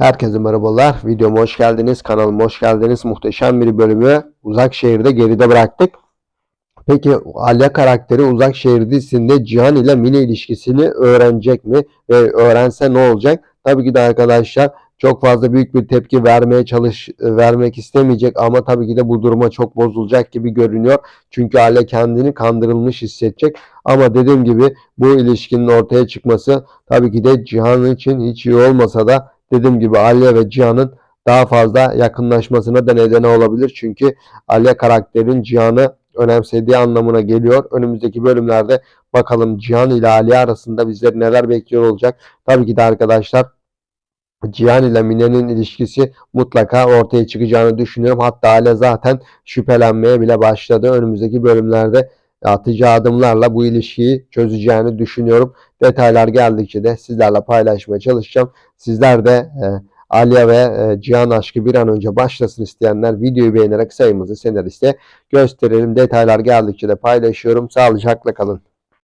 Herkese merhabalar. Videoma hoş geldiniz. Kanalıma hoş geldiniz. Muhteşem bir bölümü uzak şehirde geride bıraktık. Peki Alya karakteri uzak şehir dizisinde Cihan ile Mine ilişkisini öğrenecek mi? Ve öğrense ne olacak? Tabii ki de arkadaşlar çok fazla büyük bir tepki vermeye çalış vermek istemeyecek ama tabii ki de bu duruma çok bozulacak gibi görünüyor. Çünkü Alya kendini kandırılmış hissedecek. Ama dediğim gibi bu ilişkinin ortaya çıkması tabii ki de Cihan için hiç iyi olmasa da dediğim gibi Alya ve Cihan'ın daha fazla yakınlaşmasına da neden olabilir. Çünkü Alya karakterin Cihan'ı önemsediği anlamına geliyor. Önümüzdeki bölümlerde bakalım Cihan ile Alya arasında bizleri neler bekliyor olacak. Tabii ki de arkadaşlar Cihan ile Mine'nin ilişkisi mutlaka ortaya çıkacağını düşünüyorum. Hatta Alya zaten şüphelenmeye bile başladı. Önümüzdeki bölümlerde atacağı adımlarla bu ilişkiyi çözeceğini düşünüyorum. Detaylar geldikçe de sizlerle paylaşmaya çalışacağım. Sizler de e, Alya ve e, Cihan aşkı bir an önce başlasın isteyenler videoyu beğenerek sayımızı senariste gösterelim. Detaylar geldikçe de paylaşıyorum. Sağlıcakla kalın.